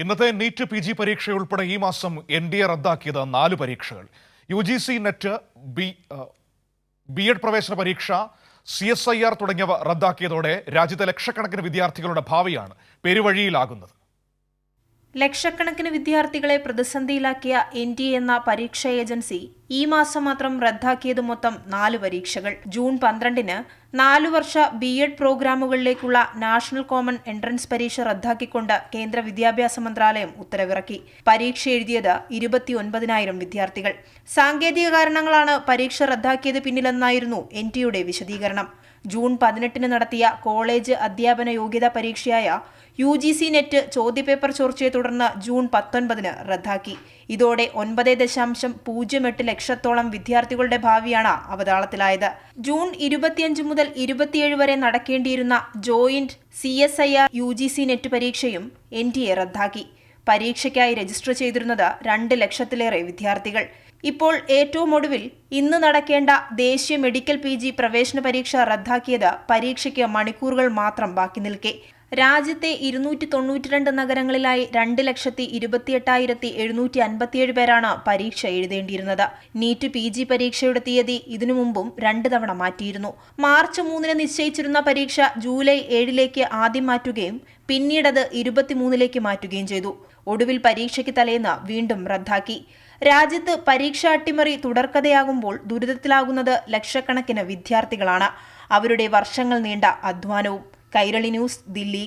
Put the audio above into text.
ഇന്നത്തെ NEET P G പരീക്ഷയുൾപ്പെടെ ഈ മാസം എൻ ഡി എ റദ്ദാക്കിയത് നാല് പരീക്ഷകൾ. U G C net B B Ed പ്രവേശന പരീക്ഷ സി എസ് ഐ ആർ തുടങ്ങിയവ റദ്ദാക്കിയതോടെ രാജ്യത്തെ ലക്ഷക്കണക്കിന് വിദ്യാർത്ഥികളുടെ ഭാവിയാണ് പെരുവഴിയിലാകുന്നത്. ലക്ഷക്കണക്കിന് വിദ്യാർത്ഥികളെ പ്രതിസന്ധിയിലാക്കിയ എൻ ഡി എന്ന പരീക്ഷാ ഏജൻസി ഈ മാസം മാത്രം റദ്ദാക്കിയത് മൊത്തം നാല് പരീക്ഷകൾ. ജൂൺ പന്ത്രണ്ടിന് നാലു വർഷ ബി എഡ് പ്രോഗ്രാമുകളിലേക്കുള്ള നാഷണൽ കോമൺ എൻട്രൻസ് പരീക്ഷ റദ്ദാക്കിക്കൊണ്ട് കേന്ദ്ര വിദ്യാഭ്യാസ മന്ത്രാലയം ഉത്തരവിറക്കി. പരീക്ഷ എഴുതിയത് ഇരുപത്തിയൊൻപതിനായിരം വിദ്യാർത്ഥികൾ. സാങ്കേതിക കാരണങ്ങളാണ് പരീക്ഷ റദ്ദാക്കിയത് പിന്നിലെന്നായിരുന്നു എൻ ടിയുടെ വിശദീകരണം. ജൂൺ പതിനെട്ടിന് നടത്തിയ കോളേജ് അധ്യാപന യോഗ്യതാ പരീക്ഷയായ യു ജി സി നെറ്റ് ചോദ്യപേപ്പർ ചോർച്ചയെ തുടർന്ന് ജൂൺ പത്തൊൻപതിന് റദ്ദാക്കി. ഇതോടെ ഒൻപത് ദശാംശം പൂജ്യം എട്ട് ലക്ഷത്തോളം വിദ്യാർത്ഥികളുടെ ഭാവിയാണ് അവതാളത്തിലായത്. ജൂൺ ഇരുപത്തിയഞ്ച് മുതൽ ഇരുപത്തിയേഴ് വരെ നടക്കേണ്ടിയിരുന്ന joint C S I R U G C net പരീക്ഷയും എൻ ഡി എ റദ്ദാക്കി. പരീക്ഷയ്ക്കായി രജിസ്റ്റർ ചെയ്തിരുന്നത് രണ്ട് ലക്ഷത്തിലേറെ വിദ്യാർത്ഥികൾ. ഇപ്പോൾ ഏറ്റവും ഒടുവിൽ ഇന്ന് നടക്കേണ്ട ദേശീയ മെഡിക്കൽ പി പ്രവേശന പരീക്ഷ റദ്ദാക്കിയത് പരീക്ഷയ്ക്ക് മണിക്കൂറുകൾ മാത്രം ബാക്കി നിൽക്കെ. രാജ്യത്തെ ഇരുന്നൂറ്റി തൊണ്ണൂറ്റിരണ്ട് നഗരങ്ങളിലായി രണ്ട് ലക്ഷത്തി ഇരുപത്തിയെട്ടായിരത്തി എഴുന്നൂറ്റി അൻപത്തിയേഴ് പേരാണ് പരീക്ഷ എഴുതേണ്ടിയിരുന്നത്. നീറ്റ് പി ജി പരീക്ഷയുടെ തീയതി ഇതിനു മുമ്പും രണ്ട് തവണ മാറ്റിയിരുന്നു. മാർച്ച് മൂന്നിന് നിശ്ചയിച്ചിരുന്ന പരീക്ഷ ജൂലൈ ഏഴിലേക്ക് ആദ്യം മാറ്റുകയും പിന്നീടത് ഇരുപത്തിമൂന്നിലേക്ക് മാറ്റുകയും ചെയ്തു. ഒടുവിൽ പരീക്ഷയ്ക്ക് തലേന്ന് വീണ്ടും റദ്ദാക്കി. രാജ്യത്ത് പരീക്ഷാ അട്ടിമറി തുടർക്കഥയാകുമ്പോൾ ദുരിതത്തിലാകുന്നത് ലക്ഷക്കണക്കിന് വിദ്യാർത്ഥികളാണ്. അവരുടെ വർഷങ്ങൾ നീണ്ട അധ്വാനവും കൈരളി ന്യൂസ് ദില്ലി.